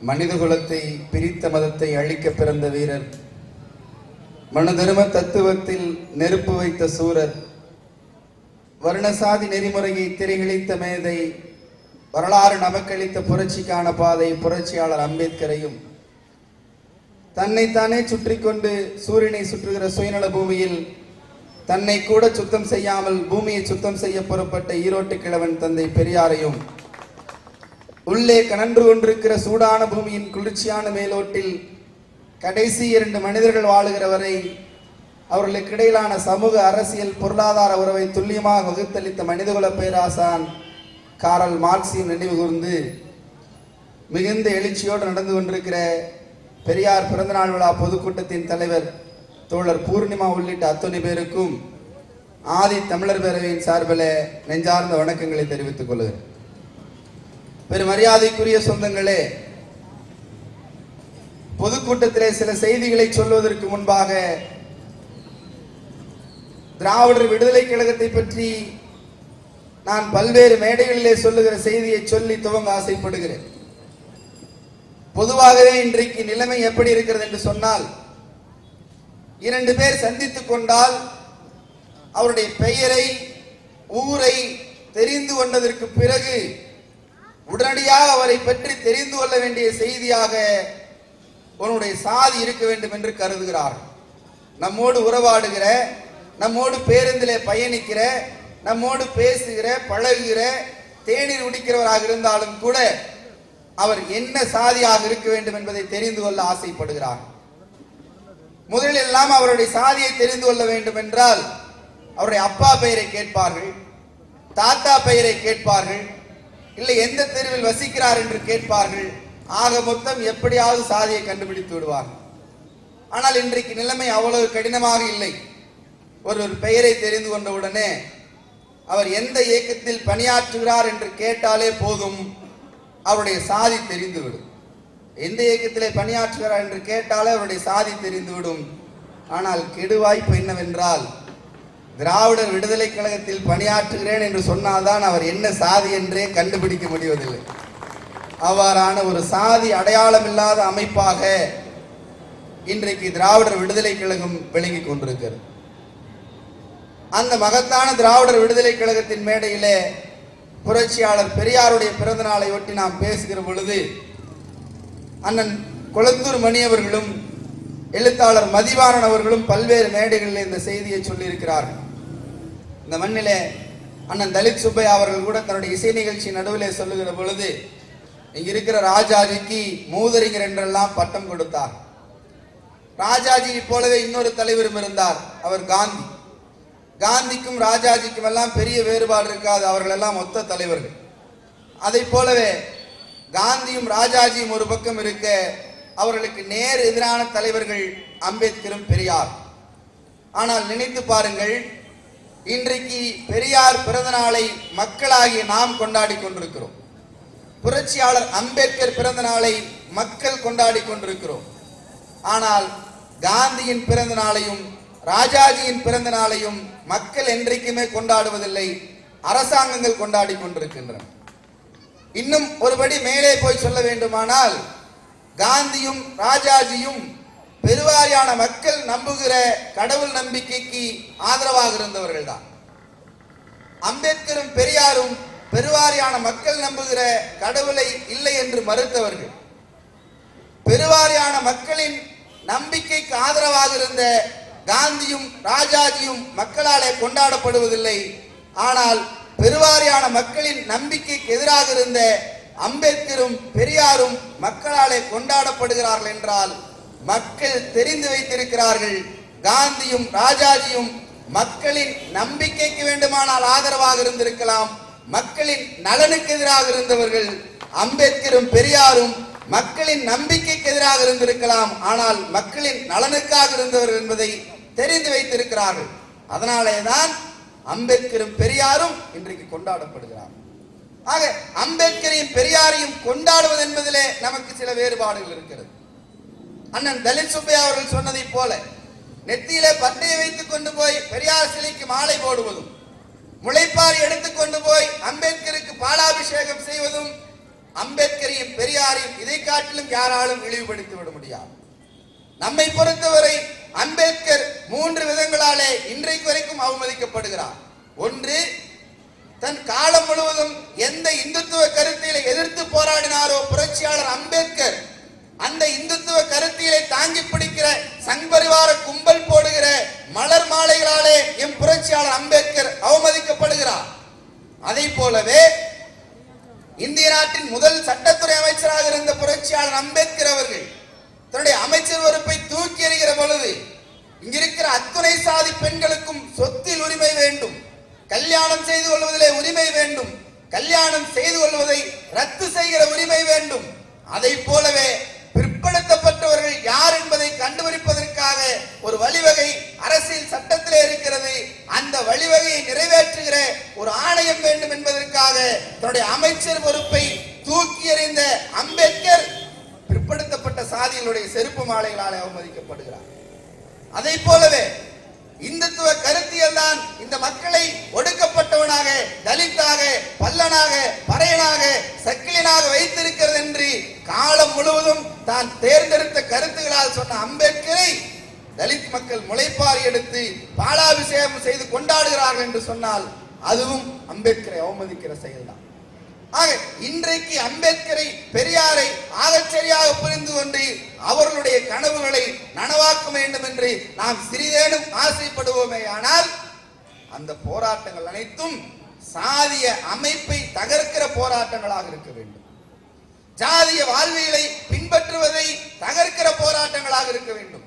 மனிதகுலத்தை பிரித்த மதத்தை அழிக்க பிறந்த வீரர் மனுதர்ம தத்துவத்தில் நெருப்பு வைத்த சூரர் வருணசாதி நெறிமுறையை திரைகிழித்த மேதை வரலாறு நமக்களித்த புரட்சிக்கான பாதை புரட்சியாளர் அம்பேத்கரையும் தன்னைத்தானே சுற்றி கொண்டு சூரியனை சுற்றுகிற சுயநல பூமியில் தன்னை கூட சுத்தம் செய்யாமல் பூமியை சுத்தம் செய்ய புறப்பட்ட ஈரோட்டு கிழவன் தந்தை பெரியாரையும் உள்ளே கனன்று கொண்டிருக்கிற சூடான பூமியின் குளிர்ச்சியான மேலோட்டில் கடைசி இரண்டு மனிதர்கள் வாழுகிற வரை அவர்களுக்கு இடையிலான சமூக அரசியல் பொருளாதார உறவை துல்லியமாக வகுத்தளித்த மனிதகுல பேராசான் காரல் மார்க்சியம் நினைவு கூர்ந்து மிகுந்த எழுச்சியோடு நடந்து கொண்டிருக்கிற பெரியார் பிறந்தநாள் விழா பொதுக்கூட்டத்தின் தலைவர் தோழர் பூர்ணிமா உள்ளிட்ட அத்தனை பேருக்கும் ஆதி தமிழர் பேரவையின் சார்பில் நெஞ்சார்ந்த வணக்கங்களை தெரிவித்துக் கொள்கிறேன். பெரும் மரியாதைக்குரிய சொந்தங்களே பொதுக்கூட்டத்திலே சில செய்திகளை சொல்வதற்கு முன்பாக திராவிடர் விடுதலை கழகத்தை பற்றி நான் பல்வேறு மேடைகளிலே சொல்லுகிற செய்தியை சொல்லி துவங்க ஆசைப்படுகிறேன். பொதுவாகவே இன்றைக்கு நிலைமை எப்படி இருக்கிறது என்று சொன்னால் இரண்டு பேர் சந்தித்துக் கொண்டால் அவருடைய பெயரை ஊரை தெரிந்து கொண்டதற்கு பிறகு உடனடியாக அவரை பற்றி தெரிந்து கொள்ள வேண்டிய செய்தியாக உன்னுடைய சாதி இருக்க வேண்டும் என்று கருதுகிறார்கள் நம்மோடு உறவாடுகிற நம்மோடு பேருந்தில் பயணிக்கிற நம்மோடு பேசுகிற பழகுகிற தேநீர் குடிக்கிறவராக இருந்தாலும் கூட அவர் என்ன சாதியாக இருக்க வேண்டும் என்பதை தெரிந்து கொள்ள ஆசைப்படுகிறார். முதலில் எல்லாம் அவருடைய சாதியை தெரிந்து கொள்ள வேண்டும் என்றால் அவருடைய அப்பா பெயரை கேட்பார்கள் தாத்தா பெயரை கேட்பார்கள் இல்லை எந்த தெருவில் வசிக்கிறார் என்று கேட்பார்கள். ஆக மொத்தம் எப்படியாவது சாதியை கண்டுபிடித்து விடுவார்கள். ஆனால் இன்றைக்கு நிலைமை அவ்வளவு கடினமாக இல்லை. ஒரு ஒரு பெயரை தெரிந்து கொண்ட உடனே அவர் எந்த இயக்கத்தில் பணியாற்றுகிறார் என்று கேட்டாலே போதும் அவருடைய சாதி தெரிந்துவிடும். எந்த இயக்கத்திலே பணியாற்றுகிறார் என்று கேட்டாலே அவருடைய சாதி தெரிந்துவிடும். ஆனால் கெடுவாய்ப்பு என்னவென்றால் திராவிடர் விடுதலை கழகத்தில் பணியாற்றுகிறேன் என்று சொன்னால்தான் அவர் என்ன சாதி என்றே கண்டுபிடிக்க முடிவதில்லை. அவ்வாறான ஒரு சாதி அடையாளம் இல்லாத அமைப்பாக இன்றைக்கு திராவிடர் விடுதலை கழகம் விளங்கிக் கொண்டிருக்கிறது. அந்த மகத்தான திராவிடர் விடுதலை கழகத்தின் மேடையிலே புரட்சியாளர் பெரியாருடைய பிறந்த நாளை ஒட்டி நாம் பேசுகிற பொழுது அண்ணன் கொளத்தூர் மணி அவர்களும் எழுத்தாளர் மதிவாணன் அவர்களும் பல்வேறு மேடைகளில் இந்த செய்தியை சொல்லியிருக்கிறார்கள். இந்த மண்ணிலே அண்ணன் தலித் சுப்பையா அவர்கள் கூட தன்னுடைய இசை நிகழ்ச்சி நடுவிலே சொல்லுகிற பொழுது இங்க இருக்கிற ராஜாஜிக்கு மூதறிஞர் என்றெல்லாம் பட்டம் கொடுத்தார். ராஜாஜியை போலவே இன்னொரு தலைவரும் இருந்தார் அவர் காந்தி. காந்திக்கும் ராஜாஜிக்கும் எல்லாம் பெரிய வேறுபாடு இருக்காது அவர்கள் எல்லாம் மொத்த தலைவர்கள். அதை போலவே காந்தியும் ராஜாஜியும் ஒரு பக்கம் இருக்க அவர்களுக்கு நேர் எதிரான தலைவர்கள் அம்பேத்கரும் பெரியார். ஆனால் நினைத்து பாருங்கள் இன்றைக்கு பெரியார் பிறந்த நாளை மக்களாகிய நாம் கொண்டாடி கொண்டிருக்கிறோம். புரட்சியாளர் அம்பேத்கர் பிறந்த நாளை மக்கள் கொண்டாடி கொண்டிருக்கிறோம். ஆனால் காந்தியின் பிறந்த நாளையும் ராஜாஜியின் பிறந்த நாளையும் மக்கள் என்றைக்குமே கொண்டாடுவதில்லை அரசாங்கங்கள் கொண்டாடி கொண்டிருக்கின்றன. இன்னும் ஒருபடி மேலே போய் சொல்ல வேண்டுமானால் காந்தியும் ராஜாஜியும் பெருவாரியான மக்கள் நம்புகிற கடவுள் நம்பிக்கைக்கு ஆதரவாக இருந்தவர்கள் தான் அம்பேத்கரும் பெரியாரும் பெருவாரியான மக்கள் நம்புகிற கடவுளை இல்லை என்று மறுத்தவர்கள். பெருவாரியான மக்களின் நம்பிக்கைக்கு ஆதரவாக இருந்த காந்தியும் ராஜாஜியும் மக்களாலே கொண்டாடப்படுவதில்லை. ஆனால் பெருவாரியான மக்களின் நம்பிக்கைக்கு எதிராக இருந்த அம்பேத்கரும் பெரியாரும் மக்களாலே கொண்டாடப்படுகிறார்கள் என்றால் மக்கள் தெரிந்து வைத்திருக்கிறார்கள். காந்தியும் ராஜாஜியும் மக்களின் நம்பிக்கைக்கு வேண்டுமானால் ஆதரவாக இருந்திருக்கலாம். மக்களின் நலனுக்கு எதிராக இருந்தவர்கள் அம்பேத்கரும் பெரியாரும் மக்களின் நம்பிக்கைக்கு எதிராக இருந்திருக்கலாம். ஆனால் மக்களின் நலனுக்காக இருந்தவர்கள் என்பதை தெரிந்து வைத்திருக்கிறார்கள். அதனாலே தான் அம்பேத்கரும் பெரியாரும் இன்றைக்கு கொண்டாடப்படுகிறார். ஆக அம்பேத்கரையும் பெரியாரையும் கொண்டாடுவது என்பதிலே நமக்கு சில வேறுபாடுகள் இருக்கிறது. அண்ணன் தலித் சுப்பையா அவர்கள் சொன்னதை போல நெத்தியில பட்டையை வைத்துக் கொண்டு போய் பெரியார் சிலைக்கு மாலை போடுவதும் முளைப்பாரி எடுத்துக்கொண்டு போய் அம்பேத்கருக்கு பாலாபிஷேகம் செய்வதும் அம்பேத்கரையும் பெரியாரையும் இதை காட்டிலும் யாராலும் இழிவுபடுத்தி விட முடியாது. நம்மை பொறுத்தவரை அம்பேத்கர் மூன்று விதங்களாலே இன்றைக்கு வரைக்கும் அவமதிக்கப்படுகிறார். ஒன்று தன் காலம் முழுவதும் எந்த இந்துத்துவ கருத்திலே எதிர்த்து போராடினாரோ புரட்சியாளர் அம்பேத்கர் அந்த இந்துத்துவ கருத்தியலை தாங்கி பிடிக்கிற சங்பரிவார கும்பல் போடுகிற மலர் மாலைகளாலே எம் புரட்சியாளர் அம்பேத்கர் அவமதிக்கப்படுகிறார். அதை போலவே இந்திய நாட்டின் முதல் சட்டத்துறை அமைச்சராக இருந்த புரட்சியாளர் அம்பேத்கர் அவர்கள் தன்னுடைய அமைச்சர் பொறுப்பை தூக்கி எறிகிற பொழுது இங்கிருக்கிற அத்துணை சாதி பெண்களுக்கும் சொத்தில் உரிமை வேண்டும். கல்யாணம் செய்து கொள்வதிலே உரிமை வேண்டும். கல்யாணம் செய்து கொள்வதை ரத்து செய்கிற உரிமை வேண்டும். அதை போலவே பிற்படுத்தப்பட்டவர்கள் யார் என்பதை கண்டுபிடிப்பதற்காக ஒரு வழிவகை அரசியல் சட்டத்திலே இருக்கிறது. அந்த வழிவகையை நிறைவேற்றுகிற ஒரு ஆணையம் வேண்டும் என்பதற்காக தன்னுடைய அமைச்சர் பொறுப்பை தூக்கி எறிந்த அம்பேத்கர் பிற்படுத்தப்பட்ட சாதிகளுடைய செருப்பு மாலைகளால் அவமதிக்கப்படுகிறார். அதை போலவே இந்துத்துவ கருத்தியல் தான் இந்த மக்களை ஒடுக்கப்பட்டவனாக தலித்தாக பல்லனாக பறையனாக சக்கிலினாக வைத்திருக்கிறது என்று காலம் முழுவதும் தான் தேர்ந்தெடுத்த கருத்துகளால் சொன்ன அம்பேத்கரை தலித் மக்கள் முளைப்பாரி எடுத்து பாலாபிஷேகம் செய்து கொண்டாடுகிறார்கள் என்று சொன்னால் அதுவும் அம்பேத்கரை அவமதிக்கிற செயல்தான். ஆக இன்றைக்கு அம்பேத்கரை பெரியாரை ஆகச்சரியாக புரிந்து கொண்டு அவர்களுடைய கனவுகளை நனவாக்க வேண்டும் என்று நாம் சிறிதேனும் ஆசைப்படுவோமே. ஆனால் அந்த போராட்டங்கள் அனைத்தும் சாதிய அமைப்பை தகர்க்கிற போராட்டங்களாக இருக்க வேண்டும். ஜாதிய வாழ்வியலை பின்பற்றுவதை தகர்க்கிற போராட்டங்களாக இருக்க வேண்டும்.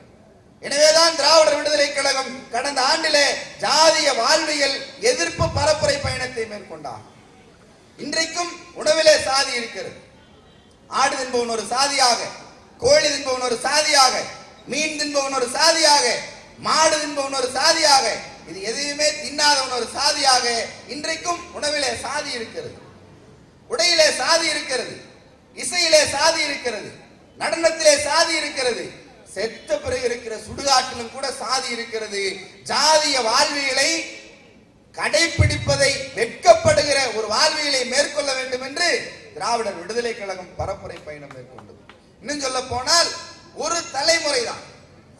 எனவேதான் திராவிடர் விடுதலை கழகம் கடந்த ஆண்டிலே ஜாதிய வாழ்வியல் எதிர்ப்பு பரப்புரை பயணத்தை மேற்கொண்டார். இன்றைக்கும் உணவிலே சாதி இருக்கிறது. ஆடு தின்பவன் ஒரு சாதியாக கோழி தின்பவன் ஒரு சாதியாக மீன் தின்பவன் ஒரு சாதியாக மாடு தின்பவன் ஒரு சாதியாக இது எதையுமே தின்னாதவன் ஒரு சாதியாக இன்றைக்கும் உணவிலே சாதி இருக்கிறது. உடையிலே சாதி இருக்கிறது. இசையிலே சாதி இருக்கிறது. நடனத்திலே சாதி இருக்கிறது. செத்த பிறகு இருக்கிற சுடுகாட்டிலும் கூட சாதி இருக்கிறது. ஜாதிய வாழ்வியலை கடைபிடிப்பதை வெட்கப்படுகிற ஒரு வாழ்வியலை மேற்கொள்ள வேண்டும் என்று திராவிடர் விடுதலை கழகம் பரப்புரை பயணம் மேற்கொண்டது. இன்னும் சொல்ல போனால் ஒரு தலைமுறை தான்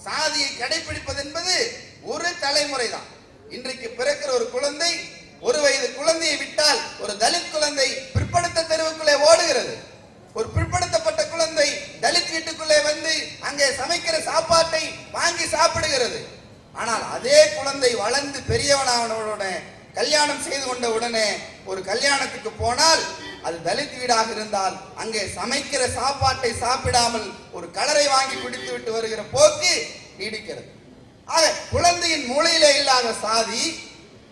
சாதியை கடைபிடிப்பது என்பது ஒரு தலைமுறை தான் இன்றைக்கு பிறக்கிற ஒரு குழந்தை ஒரு வயது குழந்தையை விட்டால் ஒரு தலித் குழந்தை பிற்படுத்த தெருவுக்குள்ளே ஓடுகிறது. ஒரு பிற்படுத்தப்பட்ட குழந்தை தலித் வீட்டுக்குள்ளே வந்து அங்கே சமைக்கிற சாப்பாட்டை வாங்கி சாப்பிடுகிறது. ஆனால் அதே குழந்தை வளர்ந்து பெரியவனானவுடனே கல்யாணம் செய்து கொண்ட உடனே ஒரு கல்யாணத்துக்கு போனால் அது தலித் வீடாக இருந்தால் அங்கே சமைக்கிற சாப்பாட்டை சாப்பிடாமல் ஒரு கலரை வாங்கி குடித்து விட்டு வருகிற போக்கு நீடிக்கிறது. ஆக குழந்தையின் மூளையிலே இல்லாத சாதி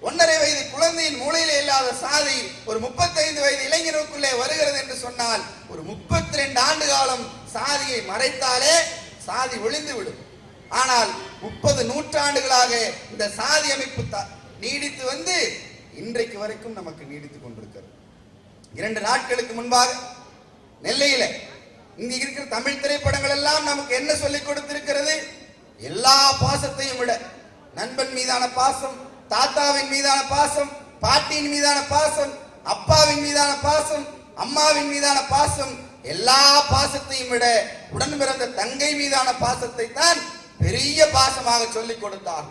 ஒன்றரை வயது குழந்தையின் மூளையிலே இல்லாத சாதி ஒரு முப்பத்தைந்து வயது இளைஞருக்குள்ளே வருகிறது என்று சொன்னால் ஒரு முப்பத்தி ரெண்டு ஆண்டு காலம் சாதியை மறைத்தாலே சாதி ஒளிந்து விடும் ஆனால் முப்பது நூற்றாண்டுகளாக இந்த சாதி அமைப்பு நீடித்து வந்து இன்றைக்கு வரைக்கும் நமக்கு நீடித்துக் கொண்டிருக்கிறது. இரண்டு நாட்களுக்கு முன்பாக நெல்லையில இங்க இருக்கிற தமிழ் திரைப்படங்கள் எல்லாம் நமக்கு என்ன சொல்லிக் கொடுத்திருக்கிறது? எல்லா பாசத்தையும் விட நண்பன் மீதான பாசம் தாத்தாவின் மீதான பாசம் பாட்டியின் மீதான பாசம் அப்பாவின் மீதான பாசம் அம்மாவின் மீதான பாசம் எல்லா பாசத்தையும் விட உடன் பிறந்த தங்கை மீதான பாசத்தை தான் பெரிய பாசமாக சொல்லிக் கொடுத்தார்.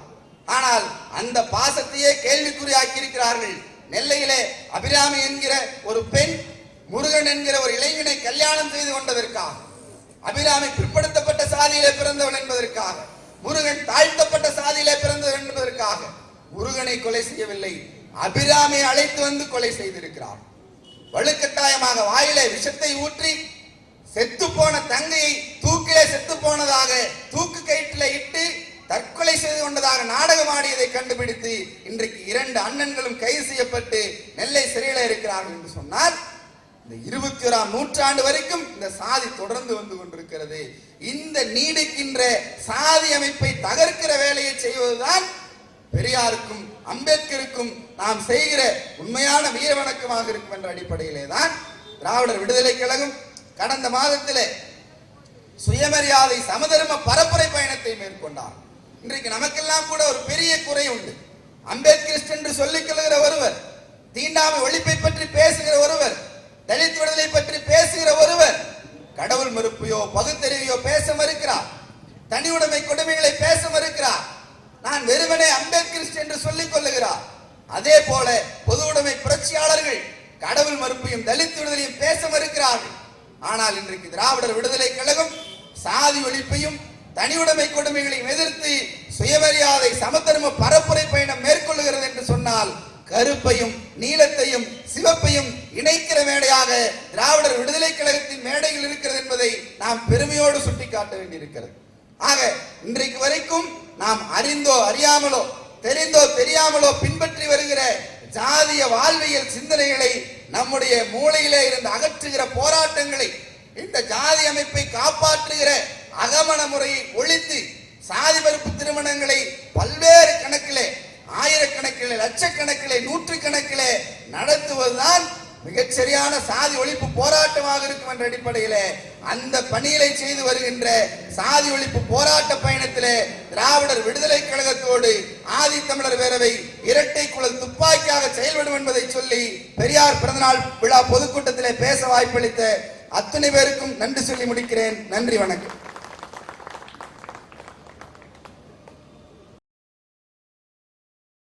ஆனால் அந்த பாசத்தையே கேள்விக்குறியாக்கி இருக்கிறார்கள் நெல்லையிலே அபிராமி என்கிற ஒரு பெண் முருகன் என்கிற ஒரு இளைஞனை கல்யாணம் செய்து கொண்டதற்காக அபிராமி பிற்படுத்தப்பட்ட சாதியிலே பிறந்தவன் என்பதற்காக முருகன் தாழ்த்தப்பட்ட சாதியிலே பிறந்தவன் என்பதற்காக முருகனை கொலை செய்யவில்லை. அபிராமியை அழைத்து வந்து கொலை செய்திருக்கிறார். வலுக்கட்டாயமாக வாயிலே விஷத்தை ஊற்றி செத்து போன தங்கையை தூக்கிலே செத்து போனதாக தூக்கு கயிற்றில் இட்டு தற்கொலை செய்து கொண்டதாக நாடகம் ஆடியதை கண்டுபிடித்து இன்றைக்கு இரண்டு அண்ணன்களும் கைது செய்யப்பட்டு நெல்லை சிறையில் இருக்கிறார்கள் என்று சொன்னால் இந்த இருபத்தி ஓராம் நூற்றாண்டு வரைக்கும் இந்த சாதி தொடர்ந்து வந்து கொண்டிருக்கிறது. இந்த நீடிக்கின்ற சாதி அமைப்பை தகர்க்கிற வேலையை செய்வதுதான் பெரியாருக்கும் அம்பேத்கருக்கும் நாம் செய்கிற உண்மையான வீர வணக்கமாக இருக்கும் என்ற அடிப்படையிலே தான் திராவிடர் விடுதலை கழகம் கடந்த மாதத்திலே சுயமரியாதை சமதர்ம பரப்புரை பயணத்தை மேற்கொண்டார். இன்றைக்கு நமக்கெல்லாம் கூட ஒரு பெரிய குறை உண்டு. அம்பேத்கரிஸ்ட் என்று சொல்லிக் கொள்கிற ஒருவர் தீண்டாமை ஒழிப்பை பற்றி பேசுகிற ஒருவர் தலித் விடுதலை பற்றி பேசுகிற ஒருவர் மறுப்பையோ பகுத்தறிவையோ பேச மறுக்கிறார். தனி உடைமை கொடுமைகளை பேச மறுக்கிறார். நான் வெறுமனே அம்பேத்கரிஸ்ட் என்று சொல்லிக் கொள்ளுகிறார் அதே போல பொது உடைமை புரட்சியாளர்கள் கடவுள் மறுப்பையும் தலித் விடுதலையும் பேச மறுக்கிறார்கள். ஆனால் இன்றைக்கு திராவிடர் விடுதலை கழகம் சாதி ஒழிப்பையும் தனியுடைமை கொடுமைகளையும் எதிர்த்து சுயமரியாதை சமதர்ம பரப்புரை பயணம் மேற்கொள்ளுகிறது என்று சொன்னால் கருப்பையும் நீலத்தையும் சிவப்பையும் இணைக்கிற மேடையாக திராவிடர் விடுதலை கழகத்தின் மேடையில் இருக்கிறது என்பதை நாம் பெருமையோடு சுட்டிக்காட்ட வேண்டியிருக்கிறது. ஆக இன்றைக்கு வரைக்கும் நாம் அறிந்தோ அறியாமலோ தெரிந்தோ தெரியாமலோ பின்பற்றி வருகிற ஜாதிய வாழ்வியல் சிந்தனைகளை நம்முடைய மூளையிலே இருந்து அகற்றுகிற போராட்டங்களை இந்த ஜாதி அமைப்பை காப்பாற்றுகிற அகமண முறையை ஒழித்து சாதி மறுப்பு திருமணங்களை பல்வேறு கணக்கிலே ஆயிரக்கணக்கிலே லட்சக்கணக்கிலே நூற்று கணக்கிலே நடத்துவதுதான் மிகச்சரியான சாதி ஒழிப்பு போராட்டமாக இருக்கும் என்ற அடிப்படையில் அந்த பணிகளை செய்து வருகின்ற சாதி ஒழிப்பு போராட்ட பயணத்திலே திராவிடர் விடுதலை கழகத்தோடு ஆதி தமிழர் பேரவை இரட்டை குளம் துப்பாக்கியாக செயல்படும் என்பதை சொல்லி பெரியார் பிறந்தநாள் விழா பொதுக்கூட்டத்திலே பேச வாய்ப்பளித்த அத்தனை பேருக்கும் நன்றி சொல்லி முடிக்கிறேன். நன்றி வணக்கம்.